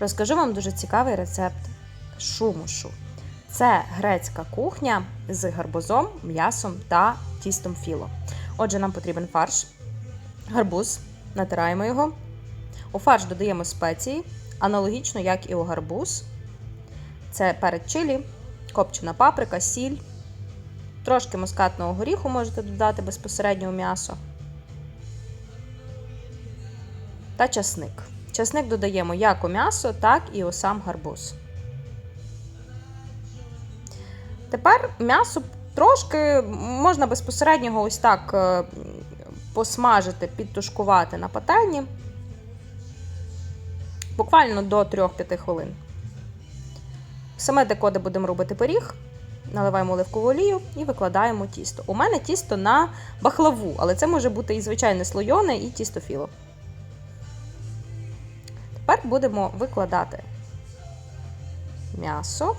Розкажу вам дуже цікавий рецепт шумушу. Це грецька кухня з гарбузом, м'ясом та тістом філо. Отже, нам потрібен фарш, гарбуз, натираємо його. У фарш додаємо спеції, аналогічно як і у гарбуз. Це перець чилі, копчена паприка, сіль, трошки мускатного горіху можете додати безпосередньо у м'ясо. Та часник. Часник додаємо як у м'ясо, так і у сам гарбуз. Тепер м'ясо трошки можна безпосередньо його ось так е, посмажити, підтушкувати на пательні. Буквально до 3-5 хвилин. Саме деко, де будемо робити пиріг, наливаємо оливкову олію і викладаємо тісто. У мене тісто на бахлаву, але це може бути і звичайне слойоне, і тісто філо. Тепер будемо викладати м'ясо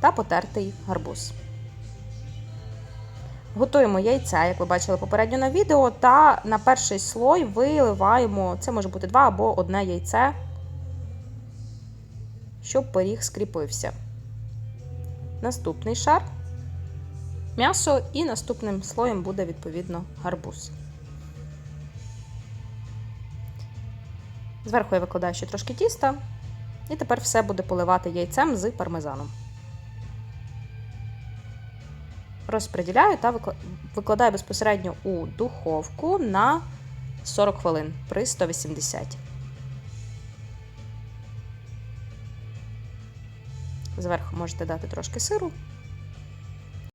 та потертий гарбуз. Готуємо яйця, як ви бачили попередньо на відео, та на перший слой виливаємо, це може бути два або одне яйце, щоб пиріг скріпився. Наступний шар м'ясо і наступним слоєм буде відповідно гарбуз. Зверху я викладаю ще трошки тіста, і тепер все буде поливати яйцем з пармезаном. Розподіляю та викладаю безпосередньо у духовку на 40 хвилин при 180. Зверху можете дати трошки сиру